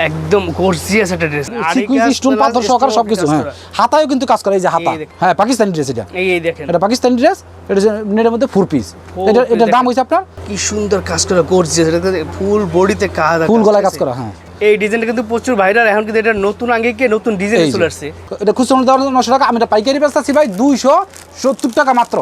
একদম গর্জিয়াস একটা dress sequence stone পাথর সহকার সবকিছু হ্যাঁ। হাতায়ও কিন্তু কাজ করে এই যে হাতা। হ্যাঁ পাকিস্তানি ড্রেস এটা। এই দেখেন। এটা পাকিস্তানি ড্রেস এটা নেটের মধ্যে ফোর পিস এটা এটা এটার দাম হইছে আপনার? কি সুন্দর কাজ করা গর্জিয়াস এটা ফুল বডিতে কাজ ফুল গলায় কাজ করা হ্যাঁ। এই ডিজাইনটা কিন্তু প্রচুর ভাইরাল এখন কিন্তু এটা নতুন আঙ্গিকে নতুন ডিজাইন চলে আসছে। এটা খুচরো মূল্য দেওয়ার জন্য নশো টাকা আমি এটা পাইকারি বেচতেছি ভাই দুইশো সত্তর টাকা মাত্র।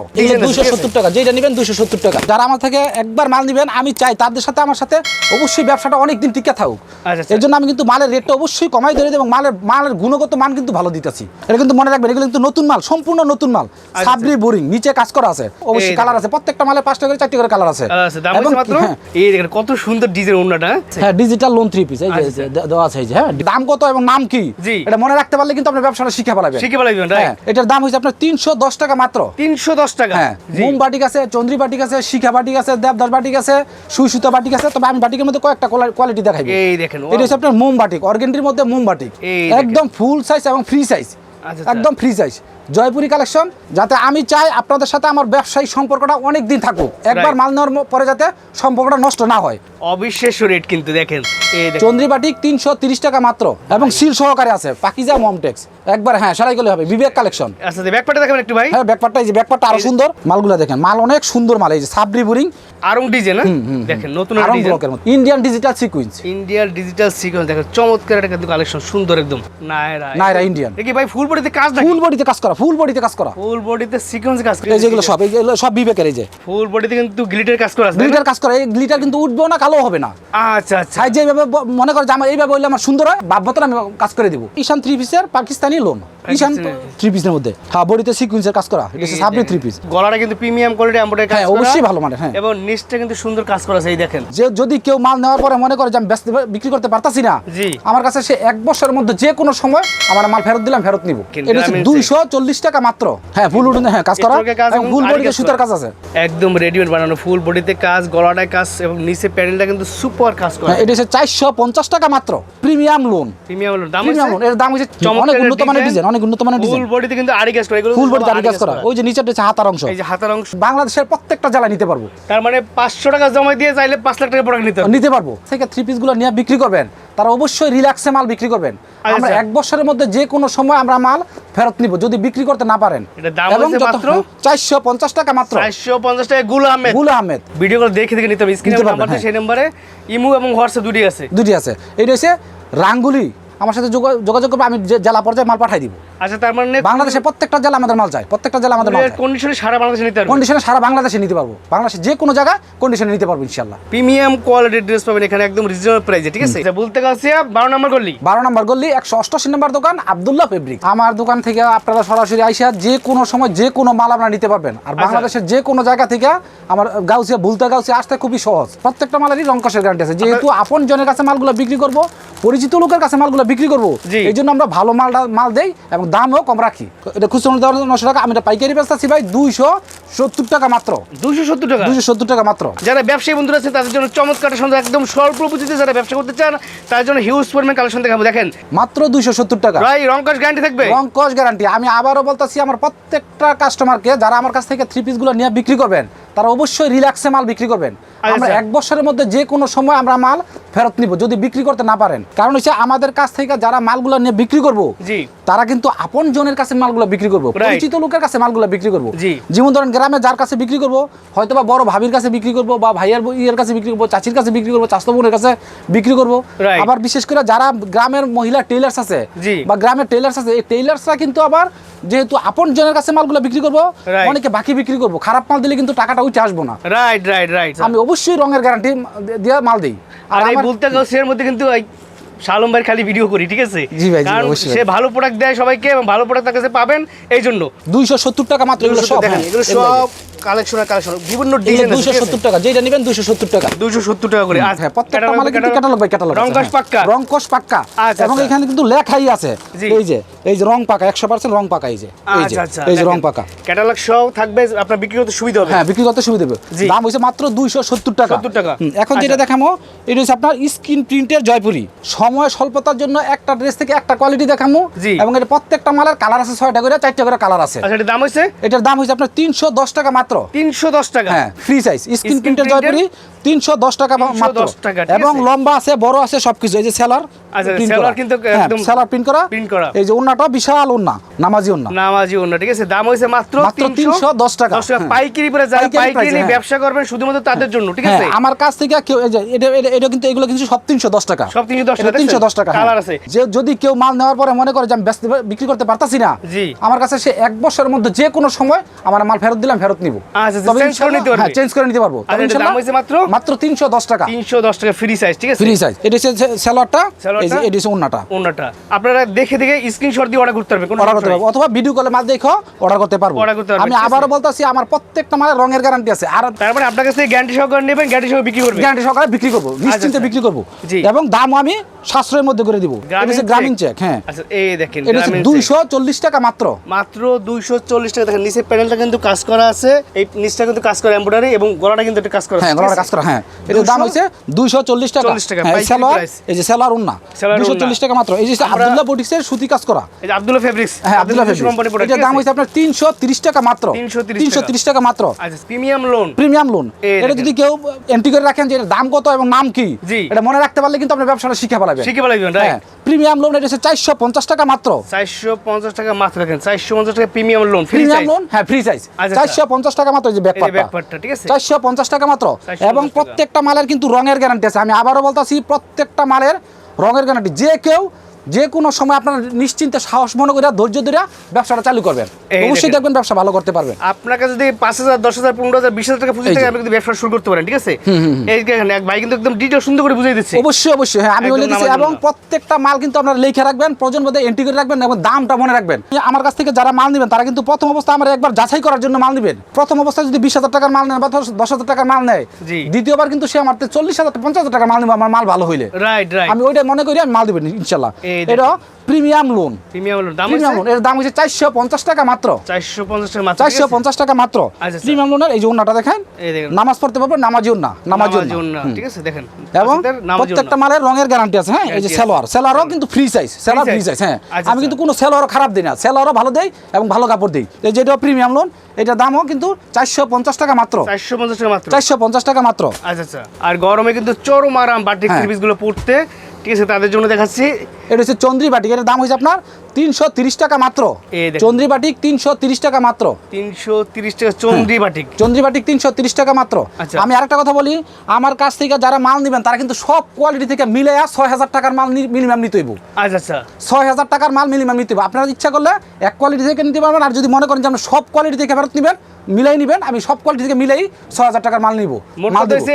দুইশো সত্তর টাকা যেটা নেবেন দুইশো সত্তর টাকা। যারা আমার থেকে একবার মাল নেবেন আমি চাই তাদের সাথে আমার সাথে অবশ্যই ব্যবসাটা অনেক দিন টিকে থাকুক। আচ্ছা, আচ্ছা। এর জন্য আমি কিন্তু মালের রেটটা অবশ্যই কমাই ধরে দেবো এবং মালের মালের গুণগত মান কিন্তু ভালো দিতেছি। এটা কিন্তু মনে রাখবেন এগুলো কিন্তু নতুন মাল সম্পূর্ণ নতুন মাল। সাবরি বোরিং নিচে কাজ করা আছে। অবশ্যই কালার আছে প্রত্যেকটা মালে পাঁচটা করে চারটি করে কালার আছে। আচ্ছা, আচ্ছা, দাম হ্যাঁ, এই দেখেন কত সুন্দর ডিজাইন ওন্নাটা হ্যাঁ। ডিজিটাল লোন থ্রি পিস এই যে আচ্ছা। দেওয়া আছে হ্যাঁ? দাম কত এবং নাম কি? এটা মনে রাখতে পারলে কিন্তু আপনার ব্যবসাটা শিখে পালাবেন শিখে পালাবেন হ্যাঁ এটার দাম হয়েছে আপনার তিনশো দশ টাকা মাত্র। তিনশো দশ টাকা হ্যাঁ মোম বাটিক আছে চন্দ্রী বাটিক আছে শিখা বাটিক আছে দেবদাস বাটিক আছে সুই সুতা বাটিক আছে তবে আমি বাটিকের মধ্যে কয়েকটা কোয়ালিটি দেখাই এই দেখেন এটা হচ্ছে আপনার মোম বাটিক অর্গেন্ডির মধ্যে মোম বাটিক। একদম ফুল সাইজ এবং ফ্রি সাইজ। একদম ফ্রি সাইজ জয়পুরি কালেকশন যাতে আমি চাই আপনাদের সাথে আমার ব্যবসায়িক সম্পর্কটা অনেক দিন থাকুক একবার মাল নেওয়ার পরে যাতে সম্পর্কটা নষ্ট না হয়। অবিশ্বাস্য রেট কিন্তু দেখেন। এই চন্দ্রী বাটিক তিনশো তিরিশ টাকা মাত্র এবং সিল সহকারে আছে। পাকিজা মমটেক্স। একবার হ্যাঁ সেলাই করলে হবে। বিবেক কালেকশন আচ্ছা ব্যাকপাটা দেখাবেন একটু ভাই। হ্যাঁ ব্যাকপারটা এই যে ব্যাকপারটা আরও সুন্দর। মালগুলো দেখেন। মাল অনেক সুন্দর মাল। এই যে সাবরি বুরিং আরং ডিজাইন দেখেন নতুন আরং ব্লকের মতো। ইন্ডিয়ান ডিজিটাল সিকুয়েন্স ইন্ডিয়ার ডিজিটাল সিকোয়েন্স দেখেন চমৎকার একটা কিন্তু কালেকশন সুন্দর একদম। নায়রা নায়রা ইন্ডিয়ান দেখি ভাই ফুল বডিতে কাজ ফুল বডিতে কাজ করা ফুল বডিতে কাজ করা। ফুল বডিতে সিকোয়েন্স কাজ করে। এই যেগুলো সব এইগুলো সব বিবেকের এই যে। ফুল বডিতে কিন্তু গ্লিটার কাজ করা আছে গ্লিটার কাজ করা এই গ্লিটার কিন্তু উঠবেও না কালো হবে না। আচ্ছা আচ্ছা। যেভাবে মনে করে যে আমার এইভাবে হইলে আমার সুন্দর হয় ভাববো আমি কাজ করে দিব। ঈশান থ্রি পিসের পাকিস্তানি লোন ঈশান থ্রি পিসের মধ্যে। হ্যাঁ বডিতে সিকুয়েন্সের কাজ করা। এটা দেখেন। থ্রি পিস গলাটা কিন্তু প্রিমিয়াম কোয়ালিটি এমব্রয়ডারি কাজ হ্যাঁ, অবশ্যই ভালো মানের, হ্যাঁ। এবং নিচটা কিন্তু সুন্দর কাজ করা আছে এই দেখেন। যে যদি কেউ মাল নেওয়ার পরে মনে করে যে আমি ব্যস্ত বিক্রি করতে পারতাছি না জি। আমার কাছে সে এক বছরের মধ্যে যে কোনো সময় আমার মাল ফেরত দিলাম ফেরত নিব। এটা দুইশো চল্লিশ টাকা মাত্র। হ্যাঁ ফুল উঠুন হ্যাঁ কাজ করা। ফুল বডিতে সুতার কাজ আছে। একদম রেডিমেড বানানো ফুল বডিতে কাজ গলাটায় কাজ এবং নিচে প্যানেলটা কিন্তু সুপার কাজ করা। হ্যাঁ এটা হচ্ছে চারশো পঞ্চাশ টাকা মাত্র। প্রিমিয়াম লোন প্রিমিয়াম দাম প্রিমিয়াম লোন এর দাম হচ্ছে অনেক উন্নত মানের ডিজাইন অনেক উন্নত মানের ফুল ডিজাইন বডিতে কিন্তু আরি কাজ করা এগুলো ফুল সব বডি আরি কাজ করা। ওই যে নিচের হচ্ছে হাতার অংশ। এই যে হাতার অংশ। বাংলাদেশের প্রত্যেকটা জেলায় নিতে পারব। তার মানে পাঁচশো টাকা জমা দিয়ে চাইলে পাঁচ লাখ টাকা প্রোডাক্ট নিতে নিতে পারব। থেকে থ্রি পিসগুলো নিয়ে বিক্রি করবেন তারা অবশ্যই রিল্যাক্সে মাল বিক্রি করবেন। আচ্ছা, আমরা এক বছরের মধ্যে যে কোনো সময় আমরা মাল ফেরত নিব যদি বিক্রি করতে না পারেন। দাম হচ্ছে মাত্র? চারশো পঞ্চাশ টাকা মাত্র। চারশো পঞ্চাশ টাকা গুল আহমেদ। গুল আহমেদ। ভিডিও করে দেখে দেখে নিতে হবে। স্ক্রিনে নাম্বার হ্যাঁ। সেই নাম্বারে ইমু এবং হোয়াটসঅ্যাপ দুটি আছে। দুটি আছে। এটা হচ্ছে রাঙ্গুলি। আমার সাথে যোগা- যোগাযোগ করবে আমি জেলা পর্যায়ে মাল পাঠাই দিব। আচ্ছা তার মানে বাংলাদেশে প্রত্যেকটা জেলা আমাদের মাল চাই প্রত্যেকটা জেলা আমাদের মাল কন্ডিশনে সারা বাংলাদেশে নিতে পারবে? কন্ডিশনে সারা বাংলাদেশে নিতে পারব। বাংলাদেশে যে কোনো জায়গায় কন্ডিশনে নিতে পারব ইনশাল্লাহ প্রিমিয়াম কোয়ালিটির ড্রেস পাবেন এখানে একদম রিজনেবল প্রাইসে ঠিক আছে? আচ্ছা, বলতে গেছি বারো নম্বর করলি বারো নম্বর গল্লি একশো অষ্টাশি নম্বর দোকান আবদুল্লাহ ফেব্রিক আমার দোকান থেকে আপনারা সরাসরি আইসা যে কোনো সময় যে কোনো মাল আপনারা নিতে পারবেন। আর বাংলাদেশের যে কোনো জায়গা থেকে আমার গাউসিয়া ভুলতা গাউসিয়া আসতে খুবই সহজ। প্রত্যেকটা মালেরই রঙ্কসের গ্যারান্টি আছে। যেহেতু আপন জনের কাছে মালগুলো বিক্রি করব পরিচিত লোকের কাছে মালগুলো বিক্রি করব। এই জন্য আমরা ভালো মাল মাল দেই এবং দামও কম রাখি। এটা খুচরো দেওয়ার জন্য নশো টাকা আমি এটা পাইকারি বেচতেছি ভাই দুইশো সত্তর টাকা মাত্র। দুইশো সত্তর টাকা? দুইশো সত্তর টাকা মাত্র। যারা ব্যবসায়ী বন্ধুরা আছে তাদের জন্য চমৎকার সুন্দর একদম স্বল্প পুঁজিতে যারা ব্যবসা করতে চান তার জন্য হিউজ পরিমাণ কালেকশন দেখাবো। দেখেন। মাত্র দুইশো সত্তর টাকা। ভাই রংকাশ গ্যারান্টি থাকবে? রংকশ গ্যারান্টি আমি আবারও বলতেছি আমার প্রত্যেকটা কাস্টমারকে যারা আমার কাছ থেকে থ্রি পিসগুলো নিয়ে বিক্রি করবেন তারা অবশ্যই রিল্যাক্সে মাল বিক্রি করবেন। আচ্ছা, আমরা এক বছরের মধ্যে যে কোনো সময় আমরা মাল ফেরত নিব যদি বিক্রি করতে না পারেন। কারণ হচ্ছে আমাদের কাছ থেকে যারা মালগুলো নিয়ে বিক্রি করব তারা কিন্তু আপন জনের কাছে মালগুলো বিক্রি করব. পরিচিত লোকের কাছে মালগুলো বিক্রি করব। জি। যেমন ধরেন গ্রামে যার কাছে বিক্রি করব হয়তো বা বড় ভাবির কাছে বিক্রি করব বা ভাইয়ের ইয়ের কাছে বিক্রি করব চাচির কাছে বিক্রি করব চাস্তো বোনের কাছে বিক্রি করব। আবার বিশেষ করে যারা গ্রামের মহিলা টেলার্স আছে বা গ্রামের টেলার্স আছে এই টেলার্সরা কিন্তু আবার যেহেতু আপন জনের কাছে মালগুলো বিক্রি করব অনেকে বাকি বিক্রি করব। খারাপ মাল দিলে কিন্তু টাকাটা উঠে আসব না। রাইট রাইট রাইট আমি অবশ্যই রঙের গ্যারান্টি দিয়ে মাল দিই। আর এই আমার- বলতে গেলে মধ্যে কিন্তু শালম ভাই খালি ভিডিও করি ঠিক আছে? জি ভাই, কারণ। সে ভালো প্রোডাক্ট দেয় সবাইকে এবং ভালো প্রোডাক্ট তার কাছে পাবেন এই জন্য দুইশো সত্তর টাকা মাত্র সব এগুলো সব কালেকশন আর কালেকশন বিভিন্ন ডিজাইন দুইশো সত্তর টাকা যেটা নেবেন দুইশো সত্তর টাকা। দুশো সত্তর টাকা করে। আচ্ছা, হ্যাঁ প্রত্যেকটা মালে কিন্তু ক্যাটালগ বাই ক্যাটালগ রংকাশ পাক্কা? রংকশ পাক্কা। আচ্ছা, এবং আচ্ছা। এখানে কিন্তু লেখাই আছে। এই যে এই যে রং পাকা একশো পার্সেন্ট রং পাকা এই যে এই যে এই যে রং পাকা। ক্যাটালগ সহ থাকবে আপনার বিক্রি করতে সুবিধা হবে। হ্যাঁ বিক্রি করতে সুবিধা হবে। দাম হয়েছে মাত্র দুইশো সত্তর টাকা। 70 টাকা। এখন যেটা। দেখামো এটা হচ্ছে আপনার স্ক্রিন প্রিন্টের জয়পুরি। সময় স্বল্পতার জন্য একটা ড্রেস থেকে একটা কোয়ালিটি দেখামো এবং এটা প্রত্যেকটা মালের কালার আছে ছয়টা করে চারটা করে কালার আছে। আচ্ছা এটা দাম হয়েছে এটার দাম হয়েছে আপনার তিনশো দশ টাকা মাত্র। মাত্র তিনশো দশ টাকা হ্যাঁ ফ্রি সাইজ স্ক্রিন প্রিন্টের জয়পুরি তিনশো দশ টাকা মাত্র এবং লম্বা আছে বড় আছে সবকিছু এই যে সেলার আচ্ছা, seller কিন্তু একদম সেলার প্রিন্ট করা print করা। এই যে উন্নাটা বিশাল উন্না নামাজি উন্না নামাজি অন্য ঠিক আছে দাম হয়েছে মাত্র মাত্র 310 টাকা। দশ টাকা হ্যাঁ। পাইকারি করে যারা পাইকারি হ্যাঁ। ব্যবসা করবেন শুধুমাত্র তাদের জন্য ঠিক হ্যাঁ আছে আমার কাছ থেকে কেউ এই যে এটা এটা- কিন্তু এগুলো কিন্তু সব তিনশো দশ টাকা সব 310 টাকা, তিনশো দশ টাকা কালার হ্যাঁ। আছে। যে যদি কেউ মাল নেওয়ার পরে মনে করে যে আমি বিক্রি করতে পারতাছি না জি। আমার কাছে সে এক বছরের মধ্যে যে কোনো সময় আমার মাল ফেরত দিলাম ফেরত নিব আচ্ছা, আচ্ছা, হ্যাঁ চেঞ্জ করে নিতে পারব। আর তবে এটার দাম ইনশাল্লাহ হয়েছে মাত্র? মাত্র তিনশো দশ টাকা। তিনশো দশ টাকা ফ্রি সাইজ ঠিক আছে? ফ্রি সাইজ এটা হচ্ছে সালোয়ারটা এই যে সালোয়ারটা? এটা হচ্ছে উন্নাটা অন্যটা আপনারা দেখে দেখে স্ক্রিনশট দিয়ে অর্ডার করতে পারবেন অর্ডার করতে পারব। অথবা ভিডিও কলে মাল দেখো অর্ডার করতে পারব। Order করতে পারবে, আমি আবারও বলতেছি আমার প্রত্যেকটা মালের রঙের গ্যারান্টি আছে। আর। মানে আপনার কাছ গ্যারান্টি সহকারে নেবেন গ্যারান্টি সহ বিক্রি করবেন? গ্যারান্টি সহকারে বিক্রি করব নিশ্চিন্তে আচ্ছা। বিক্রি করব। এবং দামও আমি সাশ্রয়ের মধ্যে করে দিব। এটা গ্রামীণ চেক হ্যাঁ। আচ্ছা এই দেখেন এটা হচ্ছে গ্রামীণ দুইশো চল্লিশ টাকা মাত্র। মাত্র দুইশো চল্লিশ টাকা। দেখেন নিচের প্যানেলটা কিন্তু কাজ করা আছে। এই নিচটা কিন্তু কাজ করা এমব্রয়ডারি এবং গলাটা কিন্তু একটু কাজ করা। হ্যাঁ ঠিক কাজ? করা হ্যাঁ। এটার দাম 200 হচ্ছে দুইশো চল্লিশ টাকা। 40 টাকা, হ্যাঁ পাইকারি এই যে সেলোয়ার উন্না সেলোয়ার দুইশো উন্না। চল্লিশ টাকা মাত্র। এই যে আবদুল্লাহ বুটিক্সের সুতি কাজ করা। এই যে আব্দুল্লাহ ফেব্রিক্স হ্যাঁ আবদুল্লাহ প্রোডাক্ট এটার দাম হচ্ছে আপনার তিনশো তিরিশ টাকা মাত্র। 330 টাকা। মাত্র। আচ্ছা প্রিমিয়াম লোন প্রিমিয়াম লোন এটা যদি কেউ এন্ট্রি করে রাখেন যে এটার দাম কত এবং নাম কি। এটা মনে রাখতে পারলে কিন্তু আপনার ব্যবসাটা শিখে পালাবেন শিখে পালাবেন রাইট প্রিমিয়াম লোন এটা হচ্ছে চারশো পঞ্চাশ টাকা মাত্র। চারশো পঞ্চাশ টাকা মাত্র রাখেন চারশো পঞ্চাশ টাকা premium lawn free premium lawn হ্যাঁ ফ্রি সাইজ আচ্ছা, চারশো পঞ্চাশ টাকা মাত্র যে ব্যাক এই যে back part টা, ঠিক আছে? চারশো পঞ্চাশ টাকা মাত্র। এবং প্রত্যেকটা মালের কিন্তু রঙের গ্যারান্টি আছে। আমি আবারও বলতেছি প্রত্যেকটা মালের রঙের গ্যারান্টি যে কেউ যে কোনো সময় আপনার নিশ্চিন্তে সাহস মনে করে ধৈর্য ধরে ব্যবসাটা চালু করবেন। অবশ্যই দেখবেন ব্যবসা ভালো করতে পারবেন আপনার কাছে যদি পাঁচ হাজার দশ হাজার পনেরো হাজার বিশ হাজার টাকা পুঁজি থেকে আপনি কিন্তু ব্যবসা শুরু করতে পারেন ঠিক আছে? এক ভাই কিন্তু একদম ডিটেল সুন্দর করে বুঝিয়ে দিচ্ছে। অবশ্যই অবশ্যই হ্যাঁ আমি বলে দিচ্ছি এবং প্রত্যেকটা মাল কিন্তু আপনারা লিখে রাখবেন প্রয়োজন বোধে এন্ট্রি করে রাখবেন এবং দামটা মনে রাখবেন। আমার কাছ থেকে যারা মাল নেবেন তারা কিন্তু প্রথম অবস্থা আমার একবার যাচাই করার জন্য মাল নেবেন। প্রথম অবস্থায় যদি বিশ হাজার টাকার মাল নেন বা দশ- হাজার টাকার মাল নেয় দ্বিতীয়বার কিন্তু সে আমার চল্লিশ হাজার পঞ্চাশ হাজার টাকার মাল নেবে আমার মাল ভালো হইলে। রাইট রাইট আমি ওইটা মনে করি আমি মাল দেবেন ইনশাল্লাহ। এটা প্রিমিয়াম লোন প্রিমিয়াম লোন দাম প্রিমিয়াম লোন এর দাম হচ্ছে চারশো পঞ্চাশ টাকা মাত্র। চারশো পঞ্চাশ টাকা মাত্র চারশো পঞ্চাশ টাকা মাত্র। আচ্ছা, আচ্ছা। প্রিমিয়াম লোনের এই দেখেন নামাজ পড়তে নামাজি নামাজি ঠিক আছে? দেখেন এবং প্রত্যেকটা মালের রঙের গ্যারান্টি আছে হ্যাঁ? এই যে সেলোয়ার। সেলোয়ারও কিন্তু free size salwar free size হ্যাঁ। আচ্ছা, আমি কিন্তু। কোনো সেলোয়ারও খারাপ দিই না। সেলোয়ারও ভালো দেই এবং ভালো কাপড় দিই। এই যেটা প্রিমিয়াম লোন এটার দামও কিন্তু চারশো পঞ্চাশ টাকা মাত্র। চারশো পঞ্চাশ টাকা মাত্র। চারশো পঞ্চাশ টাকা মাত্র। আচ্ছা আচ্ছা। আর গরমে কিন্তু চরম আরাম বাটিক হ্যাঁ। গুলো পড়তে ঠিক আছে তাদের জন্য দেখাচ্ছি। এটা হচ্ছে চন্দ্রী বাটিক এটার দাম হচ্ছে আপনার তিনশো তিরিশ টাকা মাত্র। চন্দ্রী বাটিক তিনশো তিরিশ টাকা মাত্র। তিনশো তিরিশ টাকা চন্দ্রি বাটিক। চন্দ্রী বাটিক তিনশো তিরিশ টাকা মাত্র। আচ্ছা। আমি আরেকটা কথা বলি আমার কাছ থেকে যারা মাল নেবেন তারা কিন্তু সব কোয়ালিটি থেকে মিলে ছয় হাজার টাকার মাল মিনিমাম নিতে হইব। আচ্ছা আচ্ছা। ছয় হাজার টাকার মাল মিনিমাম নিতে হবে আপনারা ইচ্ছা করলে এক কোয়ালিটি থেকে নিতে পারবেন আর যদি মনে করেন যে আপনি সব কোয়ালিটি থেকে ফেরত নেবেন মিলাই নেবেন আমি সব কোয়ালিটি থেকে মিলাই ছয় হাজার টাকার মাল নিব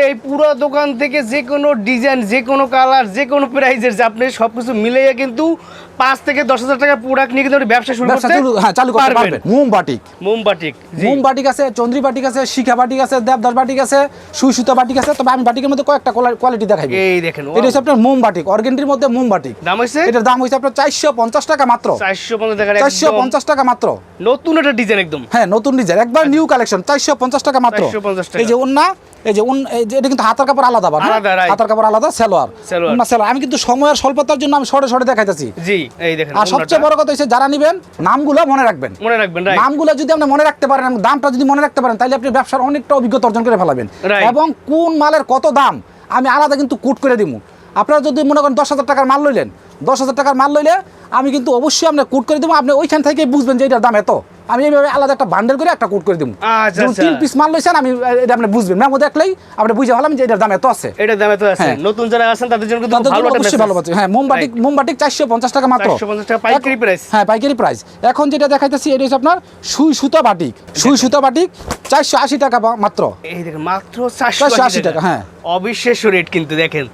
এই পুরো দোকান থেকে যে কোনো ডিজাইন যে কোনো কালার যে কোনো প্রাইজের যে আপনি সবকিছু মিলিয়ে কিন্তু পাঁচ থেকে দশ হাজার টাকা প্রোডাক্ট নিয়ে কিন্তু ব্যবসা শুরু করতে হ্যাঁ চালু করতে পারবেন। মোম বাটিক মোম বাটিক জি। মোম বাটিক আছে চন্দ্রী বাটিক আছে শিখা বাটিক আছে দেবদাস বাটিক আছে সুই সুতা বাটিক আছে তবে আমি বাটিকের মধ্যে কয়েকটা কোয়ালিটি দেখাই এই দেখেন এটা হচ্ছে আপনার মোম বাটিক অর্গেন্ডির মধ্যে মোম বাটিক দাম হচ্ছে এটার দাম হচ্ছে আপনার চারশো পঞ্চাশ টাকা মাত্র। চারশো পঞ্চাশ টাকা চারশো পঞ্চাশ টাকা মাত্র। নতুন একটা ডিজাইন একদম। হ্যাঁ নতুন ডিজাইন একবার নিউ কালেকশন চারশো পঞ্চাশ টাকা মাত্র। এই যে উন্না এই যে উন এটা কিন্তু হাতার কাপড় আলাদা হ্যাঁ? হাতার কাপড় আলাদা সেলোয়ার। উন্না সেলোয়ার। আমি কিন্তু সময়ের স্বল্পতার জন্য আমি সরে সরে দেখাইতেছি। জি এই দেখেন আর সবচেয়ে বড় কথা হচ্ছে যারা নিবেন নামগুলো মনে রাখবেন। মনে রাখবেন রাইট নামগুলো যদি আপনি মনে রাখতে পারেন এবং দামটা যদি মনে রাখতে পারেন তাহলে আপনি ব্যবসার অনেকটা অভিজ্ঞতা অর্জন করে ফেলাবেন। এবং কোন মালের কত দাম আমি আলাদা কিন্তু কোট করে দিব আপনারা যদি মনে করেন দশ হাজার টাকার মাল লইলেন দশ হাজার টাকার মাল লইলে আমি কিন্তু অবশ্যই আপনার কোট করে দেবো আপনি ওইখান থেকে বুঝবেন যে এটার দাম এত। আমি এইভাবে আলাদা একটা বান্ডেল করে একটা কোট করে দেবো আচ্ছা, আচ্ছা। তিন পিস মাল লইছেন আমি এটা আপনি বুঝবেন। মেমো দেখলেই আপনি বুঝে ফেলাম যে এটার দাম এত আছে। এটার দামে তো আছে। হ্যাঁ। নতুন যারা আছেন তাদের জন্য কিন্তু ভালো একটা অবশ্যই ভালো পাচ্ছে হ্যাঁ মোমবাটিক চারশো পঞ্চাশ টাকা মাত্র। 450 টাকা পাইকারি প্রাইস হ্যাঁ পাইকারি প্রাইস এখন যেটা দেখাইতেছি এটা হচ্ছে আপনার সুই সুতা বাটিক। সুই সুতা বাটিক চারশো আশি টাকা বা- মাত্র। এই দেখেন মাত্র চারশো 480 আশি টাকা, টাকা হ্যাঁ। অবিশ্বাস্য রেট কিন্তু দেখেন।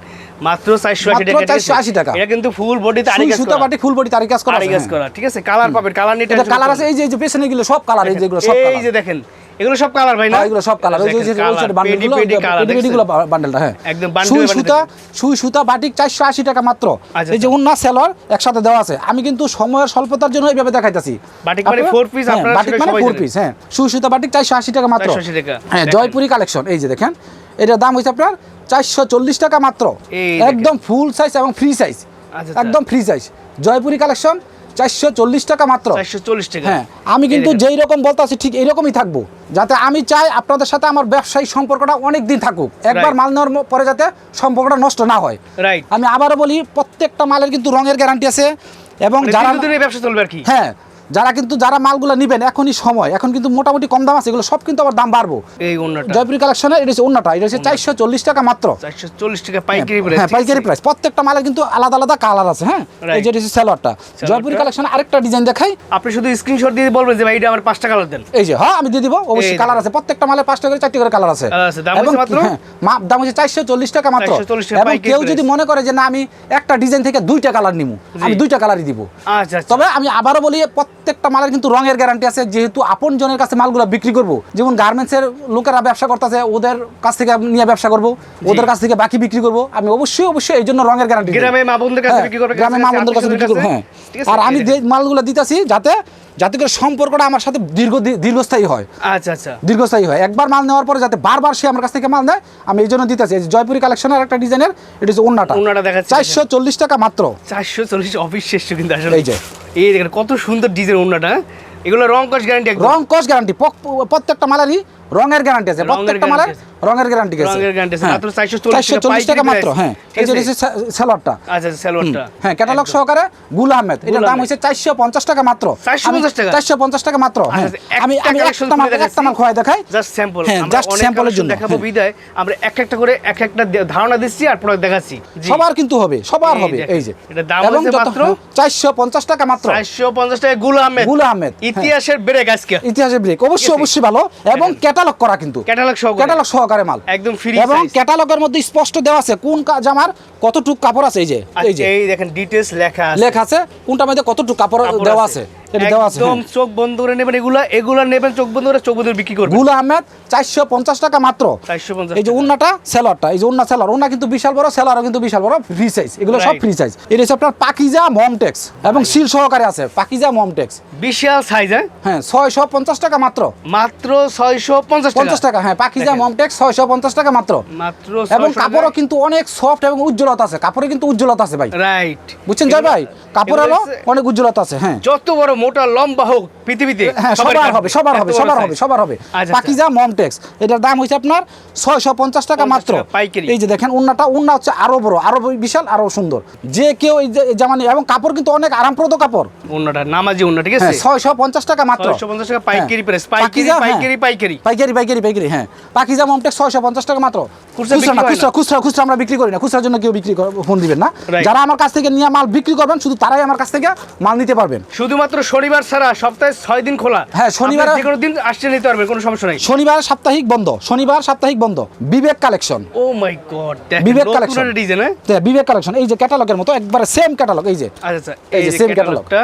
মাত্র চারশো আশি মাত্র টাকা 480 টাকা। এটা কিন্তু ফুল বডিতে আড়ি কাজ সুতা করা। ফুল বডি তারি কাজ করা আড়ি কাজ। করা ঠিক আছে? কালার পাবেন কালার নিয়ে এটা কালার আছে এই যে এই পেছনে গুলো সব কালার এই যেগুলো সব এই যে দেখেন এগুলো সব কালার ভাই না? হ্যাঁ, এগুলো সব কালার ওই যে বান্ডেলগুলো পেডিগুলো বান্ডেলটা হ্যাঁ। একদম সুই সুতা সুই সুতা বাটিক চারশো আশি টাকা মাত্র। আচ্ছা, এই যে উন্না সেলর একসাথে দেওয়া আছে। আমি কিন্তু সময়ের স্বল্পতার জন্য এইভাবে দেখাইতেছি। বাটিক মানে হ্যাঁ, আপনারা বাটিক মানে পিস হ্যাঁ। সুই সুতা বাটিক চারশো আশি টাকা মাত্র। 480 টাকা। হ্যাঁ। জয়পুরি কালেকশন এই যে দেখেন এটার দাম হচ্ছে আপনার চারশো চল্লিশ টাকা মাত্র। একদম ফুল সাইজ এবং ফ্রি সাইজ আচ্ছা, একদম ফ্রি সাইজ জয়পুরি কালেকশন চারশো চল্লিশ টাকা মাত্র। টাকা। হ্যাঁ আমি কিন্তু যেই রকম বলতে আছি ঠিক এইরকমই থাকব। যাতে আমি চাই আপনাদের সাথে আমার ব্যবসায়িক সম্পর্কটা অনেক দিন থাকুক। একবার মাল নেওয়ার পরে যাতে সম্পর্কটা নষ্ট না হয়। আমি আবারও বলি প্রত্যেকটা মালের কিন্তু রঙের গ্যারান্টি আছে। এবং যারা ব্যবসা চলবে আর কি। হ্যাঁ যারা কিন্তু যারা মালগুলো নেবেন এখনই সময় এখন কিন্তু মোটামুটি কম দাম আছে এগুলো সব কিন্তু আবার দাম বাড়বো। এই অন্যটা জয়পুরি কালেকশনের এটা হচ্ছে অন্যটা এটা হচ্ছে চারশো চল্লিশ টাকা মাত্র। চারশো চল্লিশ টাকা পাইকারি প্রাইস হ্যাঁ পাইকারি প্রাইস প্রত্যেকটা মালের কিন্তু আলাদা আলাদা কালার আছে হ্যাঁ? এই যে হচ্ছে সালোয়ারটা জয়পুরি কালেকশন আরেকটা ডিজাইন দেখাই। আপনি শুধু স্ক্রিনশট দিয়ে বলবেন যে ভাই এটা আমার পাঁচটা কালার দেন। এই যে হ্যাঁ আমি দিয়ে দিব অবশ্যই কালার আছে। প্রত্যেকটা মালে পাঁচটা করে চারটি করে কালার আছে। এবং মাত্র? হ্যাঁ, দাম হচ্ছে চারশো চল্লিশ টাকা মাত্র। এবং কেউ যদি মনে করে যে না আমি একটা ডিজাইন থেকে দুইটা কালার নিবো আমি দুইটা কালারই দিব। আচ্ছা আচ্ছা। তবে আমি আবারও বলি প্রত্যেকটা মালের কিন্তু রঙের গ্যারান্টি আছে যেহেতু আপন জনের কাছে মালগুলো বিক্রি করব। যেমন গার্মেন্টসের লোকেরা ব্যবসা করতেছে ওদের কাছ থেকে নিয়ে ব্যবসা করব ওদের কাছ থেকে বাকি বিক্রি করব। আমি অবশ্যই অবশ্যই এই জন্য রঙের গ্যারান্টি গ্রামে মা বোনদের কাছে বিক্রি করবে, গ্রামে মা কাছে বোনদের কাছে বিক্রি করব হ্যাঁ। আর আমি যে মালগুলো দিতেছি যাতে যাতে করে সম্পর্কটা আমার সাথে দীর্ঘ দীর্ঘস্থায়ী হয়। আচ্ছা আচ্ছা। দীর্ঘস্থায়ী হয়। একবার মাল নেওয়ার পরে যাতে বারবার সে আমার কাছ থেকে মাল নেয় আমি এই জন্য দিতেছি। জয়পুরি কালেকশনের একটা ডিজাইনের এটা হচ্ছে ওন্নাটা। ওড়নাটা দেখাচ্ছি চারশো চল্লিশ টাকা মাত্র। চারশো চল্লিশ অফিস শেষ কিন্তু আসলে। এই যে। এই দেখেন কত সুন্দর ডিজাইন ওড়নাটা এগুলো রং কস গ্যারান্টি রং কস গ্যারান্টি। প্রত্যেকটা মালারই রঙের গ্যারান্টি আছে। প্রত্যেকটা মালের রঙের গ্যারান্টি আছে রঙের guarantee আছে। হ্যাঁ। মাত্র 440 440 টাকা মাত্র হ্যাঁ। এই যে? হচ্ছে সালোয়ারটা। আচ্ছা সালোয়ারটা। হ্যাঁ ক্যাটালগ সহকারে গুল আহমেদ। এটার দাম আহমেদ। হচ্ছে চারশো পঞ্চাশ টাকা মাত্র। 450 টাকা? চারশো পঞ্চাশ টাকা মাত্র হ্যাঁ। আমি আমি একটা মাল একটা মাল খোয়াই দেখাই। জাস্ট স্যাম্পল হ্যাঁ, আমরা sample জন্য, দেখাবো হ্যাঁ। বিদায়। আমরা এক একটা করে এক একটা ধারণা দিচ্ছি আর প্রোডাক্ট দেখাচ্ছি। সবার কিন্তু হবে সবার হবে এই যে। এটার দাম হচ্ছে মাত্র চারশো পঞ্চাশ টাকা মাত্র। চারশো পঞ্চাশ টাকা গুল আহমেদ। গুল আহমেদ, হ্যাঁ। ইতিহাসের ব্রেক আজকে। ইতিহাসের ব্রেক অবশ্যই অবশ্যই ভালো। এবং ক্যাটালগ করা কিন্তু। ক্যাটালগ সহ ক্যাটালগ সহকারে। মাল। একদম ফ্রি এবং ক্যাটালগের মধ্যে স্পষ্ট দেওয়া আছে কোন জামার কতটুক কাপড় আছে এই যে এই যে। এই দেখেন ডিটেইলস লেখা আছে। লেখা আছে কোনটার মধ্যে কতটুক কাপড় দেওয়া আছে। এটা দেওয়া আছে একদম। চোখ বন্ধ করে নেবেন এগুলা এগুলা নেবেন চোখ বন্ধ করে চোখ বন্ধ বিক্রি করবেন। গুল আহমেদ চারশো পঞ্চাশ টাকা মাত্র। 450 এই যে উন্নাটা সেলারটা এই যে উন্না সেলার উন্না কিন্তু বিশাল বড় সেলারও কিন্তু বিশাল বড় ফ্রি সাইজ এগুলো সব ফ্রি সাইজ এটা হচ্ছে আপনার পাকিজা মমটেক্স এবং সিল সহকারে আছে পাকিজা মমটেক্স। বিশাল সাইজ হ্যাঁ? টাকা মাত্র। মাত্র ছয়শো পঞ্চাশ পঞ্চাশ টাকা হ্যাঁ পাকিজা মমটেক্স ছয়শো পঞ্চাশ টাকা মাত্র। মাত্র এবং কাপড়ও কিন্তু অনেক সফট এবং উজ্জ্বলতা আছে কাপড়ে কিন্তু উজ্জ্বলতা আছে ভাই। রাইট বুঝছেন জয় ভাই? কাপড় হলো অনেক উজ্জ্বলতা আছে হ্যাঁ। যত বড় মোটা লম্বা হোক পৃথিবীতে। হ্যাঁ সবার হবে সবার হবে সবার হবে সবার হবে। আচ্ছা, পাকিজা মমটেক্স এটার দাম হচ্ছে আপনার ছয়শো পঞ্চাশ টাকা মাত্র। পাইকারি। এই যে দেখেন উন্নাটা উন্না হচ্ছে আরও বড় আরও বিশাল আরও সুন্দর। যে কেউ এই জামা নিয়ে এবং কাপড় কিন্তু অনেক আরামপ্রদ কাপড়। অন্যটা নামাজি অন্য ঠিক আছে? হ্যাঁ ছয়শো পঞ্চাশ টাকা মাত্র। ছয়শো পঞ্চাশ টাকা পাইকারি হ্যাঁ। প্রাইস পাইকারি। পাইকারি পাইকারি। পাইকারি পাইকারি পাইকারি হ্যাঁ। পাকিজা মমটেক্স ছয়শো পঞ্চাশ টাকা মাত্র। খুচরা খুচরা খুচরা খুচরা আমরা বিক্রি করি না। খুচরার জন্য কেউ বিক্রি কর- ফোন দিবেন না। যারা আমার কাছ থেকে নিয়ে মাল বিক্রি করবেন শুধু তারাই আমার কাছ থেকে মাল নিতে পারবেন। শুধুমাত্র শনিবার সারা সপ্তাহে ছয় দিন খোলা। হ্যাঁ, শনিবার যে কোনো দিন আসতে নিতে পারবে কোনো সমস্যা নাই। শনিবার সাপ্তাহিক বন্ধ শনিবার সাপ্তাহিক বন্ধ। Bibek collection. Oh my god Bibek collection. Design হ্যাঁ? বিবেক কালেকশন। এই যে ক্যাটালগের মতো একবারে সেম ক্যাটালগ এই যে। আচ্ছা আচ্ছা এই যে সেম ক্যাটালগটা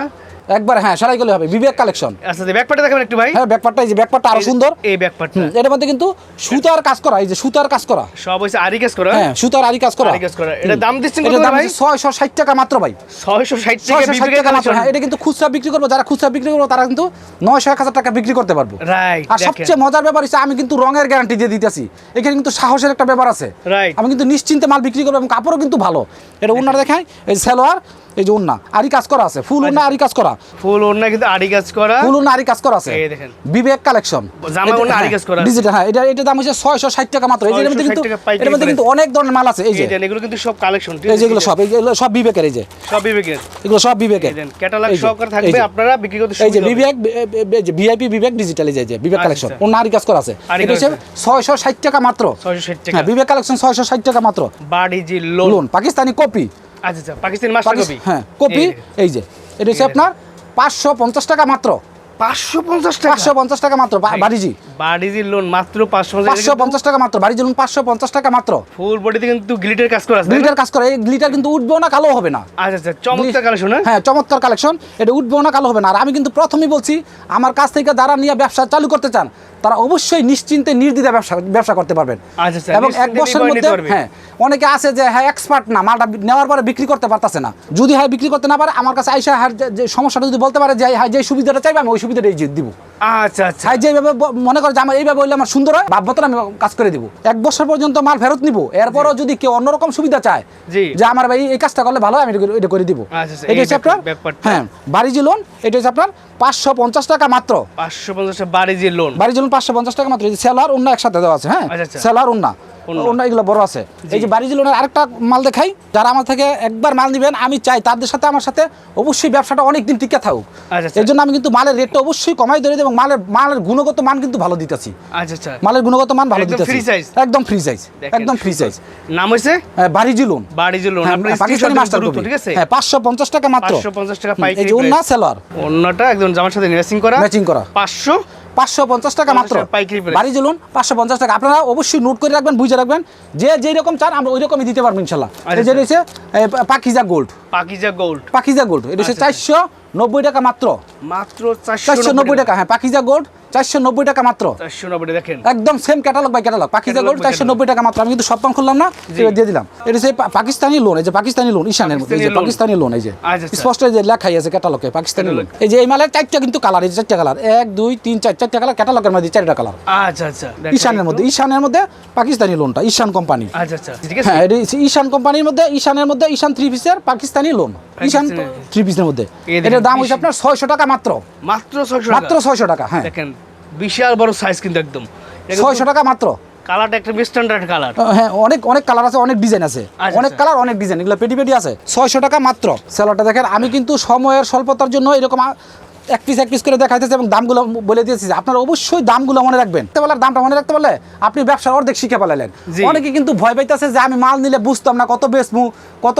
একবার হ্যাঁ সারাই গেলে হবে। বিবেক কালেকশন। আচ্ছা ব্যাকপার্টটা দেখাবেন একটু ভাই। হ্যাঁ ব্যাকপারটা এই যে ব্যাকপারটা আরও সুন্দর। এই ব্যাকপার্টটা এটার মধ্যে কিন্তু সুতার কাজ করা এই যে সুতার কাজ করা। সব হইছে আরি কাজ করা। হ্যাঁ সুতার আরি কাজ করা। আরি কাজ করা। এটার দাম দিচ্ছেন কত ভাই? হচ্ছে ছয়শো ষাট টাকা মাত্র ভাই। ছয়শো ষাট টাকা মাত্র। কালেকশন হ্যাঁ এটা কিন্তু খুচরা বিক্রি করব যারা খুচরা বিক্রি করব তারা কিন্তু নয়শো এক হাজার টাকা বিক্রি করতে পারব। রাইট আর সবচেয়ে মজার ব্যাপার হচ্ছে আমি কিন্তু রঙের গ্যারান্টি দিয়ে দিতেছি। এখানে কিন্তু সাহসের একটা ব্যাপার আছে। Right. আমি কিন্তু নিশ্চিন্তে মাল বিক্রি করব এবং কাপড়ও কিন্তু ভালো। এটা উন্নার দেখাই এই সালোয়ার এই যে আরি কাজ করা আছে ফুল আরি কাজ করা। ফুল কিন্তু আরি কাজ করা। ফুল আরি কাজ করা আছে। এই দেখেন। বিবেক কালেকশন। জামা আরি কাজ করা। ডিজিটাল হ্যাঁ এটা এটা দাম হচ্ছে ছয়শো ষাট টাকা মাত্র। এই যে এর মধ্যে কিন্তু এর মধ্যে কিন্তু অনেক ধরনের মাল আছে। এই যে। এগুলো কিন্তু সব কালেকশন এই যেগুলো সব সব বিবেকের এই যে। সব বিবেকের। এগুলো সব বিবেকের। ক্যাটালগ সহকারে থাকবে আপনারা বিক্রি করতে এই যে। বিবেক ভিআইপি বিবেক ডিজিটাল এই যে বিবেক কালেকশন আচ্ছা। আরি কাজ করা আছে। এটা হচ্ছে ছয়শো ষাট টাকা মাত্র। 660 টাকা। হ্যাঁ বিবেক কালেকশন ছয়শো ষাট টাকা মাত্র। বাড়ি জি লোন পাকিস্তানি কপি। আচ্ছা আচ্ছা পাকিস্তানি মাস্টার কপি? হ্যাঁ কপি এই যে। এটা হচ্ছে আপনার পাঁচশো পঞ্চাশ টাকা মাত্র। পাঁচশো পঞ্চাশ টাকা? পাঁচশো পঞ্চাশ টাকা মাত্র বাড়িজি। বাড়ি লোন মাত্র পাঁচশো পাঁচশো পঞ্চাশ টাকা মাত্র বাড়িজি লোন পাঁচশো পঞ্চাশ টাকা মাত্র। ফুল বডিতে কিন্তু গ্লিটার কাজ করা? গ্লিটার কাজ করে এই গ্লিটার কিন্তু উঠবেও না কালো হবে না। আচ্ছা আচ্ছা চমৎকার কালেকশন হ্যাঁ? হ্যাঁ চমৎকার কালেকশন এটা উঠবেও না কালো হবে না। আর আমি কিন্তু প্রথমেই বলছি আমার কাছ থেকে যারা নিয়ে ব্যবসা চালু করতে চান তারা অবশ্যই নিশ্চিন্তে নির্দ্বিধা ব্যবসা ব্যবসা করতে পারবেন। আচ্ছা, আচ্ছা, এবং এক বছরের মধ্যে হ্যাঁ অনেকে আছে যে হ্যাঁ এক্সপার্ট না মালটা নেওয়ার পরে বিক্রি করতে পারতেছে না। যদি হয় বিক্রি করতে না পারে আমার কাছে আইসা হ্যাঁ যে- যে সমস্যাটা যদি বলতে পারে যে হ্যাঁ যে সুবিধাটা চাইবে আমি ওই সুবিধাটাই যে দিব। আচ্ছা আচ্ছা। হ্যাঁ যেভাবে মনে করে যে আমার এইভাবে হইলে আমার সুন্দর হয় বাধ্যতা আমি কাজ করে দিব। এক বছর পর্যন্ত মাল ফেরত নিব। এরপরও যদি কেউ অন্যরকম সুবিধা চায়। যে আমার ভাই এই কাজটা করলে ভালো হয় আমি এটা করে- দিব। আচ্ছা, এটা হচ্ছে আপনার হ্যাঁ বাড়ি যে লোন এটা হচ্ছে আপনার পাঁচশো পঞ্চাশ টাকা মাত্র। পাঁচশো পঞ্চাশটা বাড়ি যে লোন বাড়ির জন্য পাঁচশো পঞ্চাশ টাকা মাত্র। সেলার অন্য একসাথে দেওয়া আছে হ্যাঁ? আচ্ছা, আচ্ছা। সেলার অন্য অন্য এগুলো বড় আছে। এই যে বাড়ির লোনের আরেকটা মাল দেখাই যারা আমার থেকে একবার মাল নিবেন আমি চাই তাদের সাথে আমার সাথে অবশ্যই ব্যবসাটা অনেক দিন টিকে থাকুক। আচ্ছা। এর জন্য আমি কিন্তু মালের রেটটা অবশ্যই কমাই ধরে দেব এবং মালের মালের গুণগত মান কিন্তু ভালো দিতেছি। মালের গুণগত মান ভালো দিতেছি। একদম ফ্রি সাইজ একদম ফ্রি সাইজ নাম হয়েছে বাড়ি যে লোন বাড়ি যে লোন হ্যাঁ, পাকিস্তানি মাস্টার কপি। ঠিক আছে? হ্যাঁ পাঁচশো পঞ্চাশ টাকা মাত্র। পাঁচশো পঞ্চাশ টাকা হুম, পাইকারি এই যে অন্য সেলার। অন্যটা একদম জামার সাথে ম্যাচিং করা। ম্যাচিং করা। পাঁচশো পাঁচশো পঞ্চাশ টাকা মাত্র। বাড়ি চলুন পাঁচশো পঞ্চাশ টাকা। আপনারা অবশ্যই নোট করে রাখবেন বুঝে রাখবেন। যে যেই রকম চান আমরা ওই রকমই দিতে পারব ইনশাল্লাহ। আচ্ছা, যে রয়েছে Pakiza gold Pakiza gold Pakiza gold এটা হচ্ছে আচ্ছা, চারশো নব্বই টাকা মাত্র। মাত্র চারশো চারশো নব্বই টাকা। হ্যাঁ পাকিজা গোল্ড চারশো নব্বই টাকা মাত্র। চারশো নব্বই দেখেন। একদম সেম ক্যাটালগ বাই ক্যাটালগ চারশো নব্বই টাকা মাত্র। আমি কিন্তু সব খুললাম না দিয়ে দিলাম। এটা পা- পাকিস্তানি লোন এই যে পাকিস্তানি লোন ঈশানের মধ্যে এই যে পাকিস্তানি। লোন এই যে। আচ্ছা, আচ্ছা। স্পষ্ট যে লেখাই আছে ক্যাটালগে পাকিস্তানি লোন এই যে এই মালের চারটা কিন্তু কালার এই চারটা কালার এক দুই তিন চার চারটা কালার ক্যাটালগের মধ্যে চারটা কালার আচ্ছা আচ্ছা ঈশানের মধ্যে ঈশানের মধ্যে পাকিস্তানি লোনটা ঈশান কোম্পানি আচ্ছা আচ্ছা ঠিক আছে। হ্যাঁ এটা কোম্পানির মধ্যে ঈশানের মধ্যে ঈশান থ্রি পিসের পাকিস্তানি লোন পাকিস্তানি। থ্রি পিসের মধ্যে। এটার দাম হচ্ছে আপনার ছয়শো টাকা মাত্র। মাত্র ছয়শো মাত্র ছয়শো টাকা হ্যাঁ। দেখেন বিশাল বড় সাইজ কিন্তু একদম। ছয়শো টাকা মাত্র? কালারটা একটা স্ট্যান্ডার্ড কালার হ্যাঁ অনেক অনেক কালার আছে অনেক ডিজাইন আছে। আচ্ছা, অনেক আচ্ছা। কালার অনেক ডিজাইন এগুলো পেটি পেটি আছে। ছয়শো টাকা মাত্র। সেলারটা দেখেন আমি কিন্তু সময়ের স্বল্পতার জন্য এরকম এক পিস এক পিস করে দেখাইতেছে এবং দামগুলো বলে দিয়েছি আপনারা অবশ্যই দামগুলো মনে রাখবেন। পারলে দামটা মনে রাখতে পারলে আপনি ব্যবসার অর্ধেক শিখে পালালেন অনেকে কিন্তু ভয় পাইতেছে যে আমি মাল নিলে বুঝতাম না কত বেচমু কত